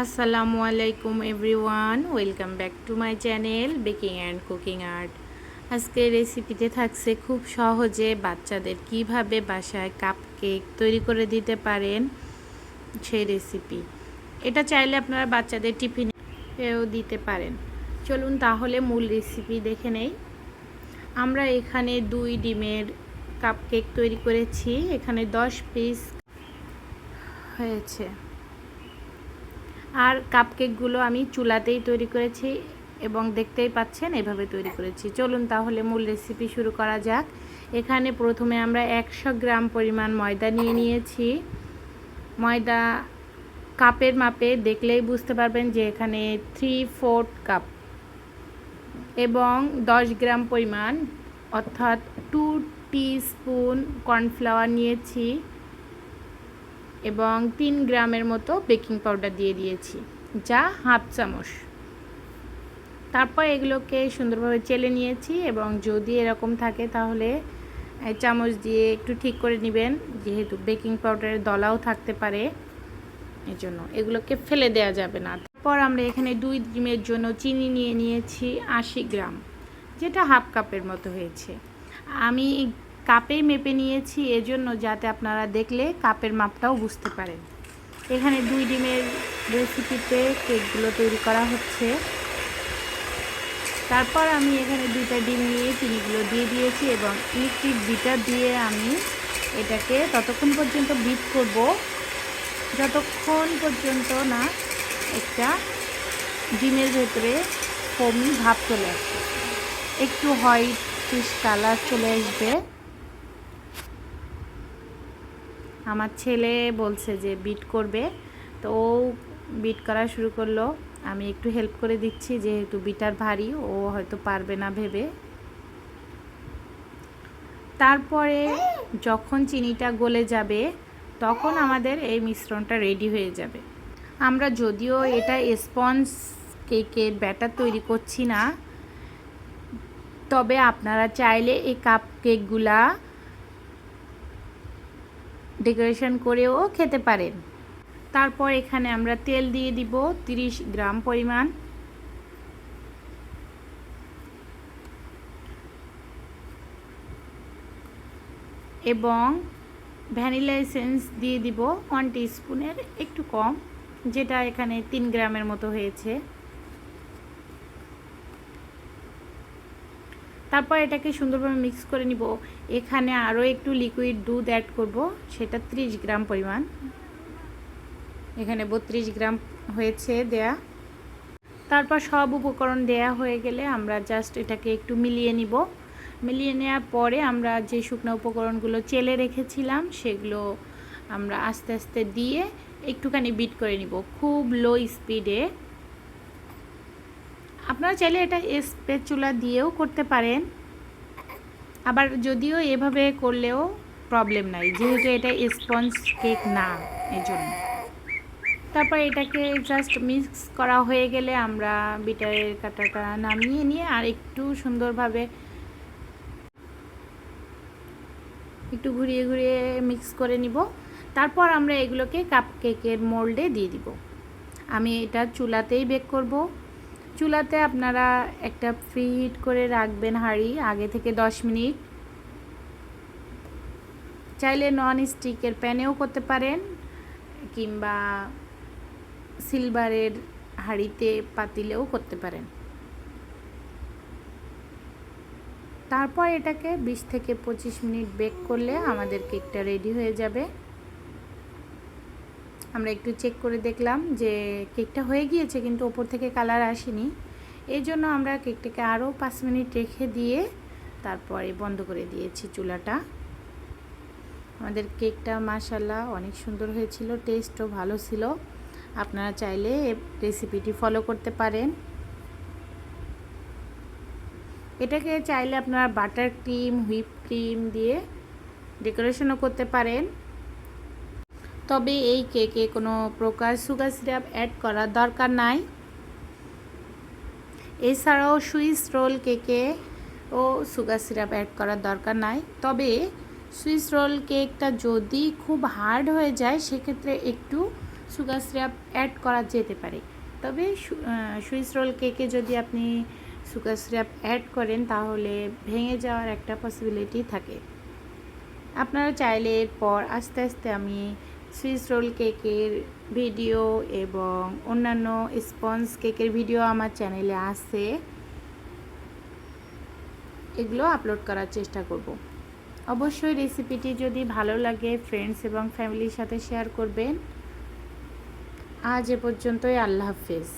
আসসালামু আলাইকুম everyone welcome back to my channel baking and cooking art আজকের রেসিপিতে থাকছে খুব সহজে বাচ্চাদের কীভাবে বাসায় কাপ কেক তৈরি করে দিতে পারেন সেই রেসিপি এটা চাইলে আপনারা বাচ্চাদের টিফিনেও দিতে পারেন। চলুন তাহলে মূল রেসিপি দেখে নেই। আমরা এখানে দুই ডিমের কাপ কেক তৈরি করেছি। এখানে দশ পিস হয়েছে। আর কাপকেকগুলো আমি চুলাতেই তৈরি করেছি এবং দেখতেই পাচ্ছেন, এভাবে তৈরি করেছি। চলুন তাহলে মূল রেসিপি শুরু করা যাক। এখানে প্রথমে আমরা একশো গ্রাম পরিমাণ ময়দা নিয়ে নিয়েছি। ময়দা কাপের মাপে দেখলেই বুঝতে পারবেন যে এখানে থ্রি ফোর্থ কাপ এবং দশ গ্রাম পরিমাণ অর্থাৎ টু স্পুন কর্নফ্লাওয়ার নিয়েছি। এবং তিন গ্রামের মতো বেকিং পাউডার দিয়ে দিয়েছি, যা হাফ চামচ। তারপর এগুলোকে সুন্দরভাবে চেলে নিয়েছি এবং যদি এরকম থাকে তাহলে চামচ দিয়ে একটু ঠিক করে নেবেন, যেহেতু বেকিং পাউডারের দলাও থাকতে পারে এই জন্য এগুলোকে ফেলে দেওয়া যাবে না। তারপর আমরা এখানে দুই ডিমের জন্য চিনি নিয়ে নিয়েছি আশি গ্রাম, যেটা হাফ কাপের মতো হয়েছে। আমি কাপে মেপে নিয়েছি এজন্য যাতে আপনারা দেখলে কাপের মাপটাও বুঝতে পারেন। এখানে দুই ডিমের রেসিপিতে কেকগুলো তৈরি করা হচ্ছে। তারপর আমি এখানে দুইটা ডিম নিয়ে চিনিগুলো দিয়ে দিয়েছি এবং ইলেকট্রিক বিটার দিয়ে আমি এটাকে ততক্ষণ পর্যন্ত বিট করব। যতক্ষণ পর্যন্ত না একটা ডিমের ভেতরে ফোমি ভাব চলে আসবে একটু হোয়াইট কালার চলে আসবে। আমার ছেলে বলছে যে বিট করবে। তো ও বিট করা শুরু করল। আমি একটু হেল্প করে দিচ্ছি, যেহেতু বিটার ভারী, ও হয়তো পারবে না ভেবে। তারপরে যখন চিনিটা গলে যাবে, তখন আমাদের এই মিশ্রণটা রেডি হয়ে যাবে। আমরা যদিও এটা স্পঞ্জ কেকের ব্যাটার তৈরি করছি না, তবে আপনারা চাইলে এই কাপ কেকগুলা ডেকোরেশন করেও খেতে পারেন। তারপর এখানে আমরা তেল দিয়ে দিব 30 গ্রাম পরিমাণ। এবং ভ্যানিলা এসেন্স দিয়ে দিব ওয়ান স্পুনের একটু কম, যেটা এখানে তিন গ্রামের মতো হয়েছে। তারপর এটাকে সুন্দরভাবে মিক্স করে নিব। এখানে আরও একটু লিকুইড দুধ অ্যাড করব। সেটা 30 গ্রাম পরিমাণ। এখানে বত্রিশ গ্রাম হয়েছে দেয়া। তারপর সব উপকরণ দেয়া হয়ে গেলে আমরা জাস্ট এটাকে একটু মিলিয়ে নিব। মিলিয়ে নেওয়ার পরে আমরা যে শুকনো উপকরণগুলো চেলে রেখেছিলাম, সেগুলো আমরা আস্তে আস্তে দিয়ে একটুখানি বিট করে নিব। খুব লো স্পিডে আপনারা চাইলে এটা স্পেচুলা দিয়েও করতে পারেন। আবার যদিও এভাবে করলেও প্রবলেম নাই, যেহেতু এটা স্পঞ্জ কেক না এই জন্য তারপর এটাকে জাস্ট মিক্স করা হয়ে গেলে আমরা বিটারের কাটাটা নামিয়ে নিয়ে আর একটু সুন্দরভাবে একটু ঘুরিয়ে ঘুরিয়ে মিক্স করে নিব। তারপর আমরা এগুলোকে কাপ কেকের মোল্ডে দিয়ে দিব। আমি এটা চুলাতেই বেক করব। চুলাতে আপনারা একটা ফ্রি হিট করে রাখবেন হাঁড়ি, আগে থেকে 10 মিনিট। চাইলে নন স্টিকের প্যানেও করতে পারেন, কিংবা সিলভারের হাঁড়িতে পাতিলেও করতে পারেন। তারপর এটাকে 20 থেকে 25 মিনিট বেক করলে আমাদের কেকটা রেডি হয়ে যাবে। আমরা একটু চেক করে দেখলাম যে কেকটা হয়ে গিয়েছে, কিন্তু ওপর থেকে কালার আসেনি। এই জন্য আমরা কেকটাকে আরও পাঁচ মিনিট রেখে দিয়ে তারপরে বন্ধ করে দিয়েছি চুলাটা। আমাদের কেকটা মাসাল্লাহ অনেক সুন্দর হয়েছিল টেস্টও ভালো ছিল। আপনারা চাইলে রেসিপিটি ফলো করতে পারেন। এটাকে চাইলে আপনারা বাটার ক্রিম হুইপ ক্রিম দিয়ে ডেকোরেশনও করতে পারেন। তবে এই কেকে কোনো প্রকার সুগার সিরাপ অ্যাড করার দরকার নাই। এছাড়াও সুইস রোল কেকে ও সুগার সিরাপ অ্যাড করার দরকার নাই। তবে সুইস রোল কেকটা যদি খুব হার্ড হয়ে যায়, সেক্ষেত্রে একটু সুগার সিরাপ অ্যাড করা যেতে পারে। তবে সুইস রোল কেকে যদি আপনি সুগার সিরাপ অ্যাড করেন, তাহলে ভেঙে যাওয়ার একটা পসিবিলিটি থাকে। আপনারা চাইলে এরপর আস্তে আস্তে আমি সুইস রোল কেকের ভিডিও এবং অন্যান্য স্পঞ্জ কেকের ভিডিও আমার চ্যানেলে আছে। এগুলো আপলোড করার চেষ্টা করব। অবশ্যই রেসিপিটি যদি ভালো লাগে ফ্রেন্ডস এবং ফ্যামিলির সাথে শেয়ার করবেন। আজ এ পর্যন্তই, আল্লাহ হাফেজ।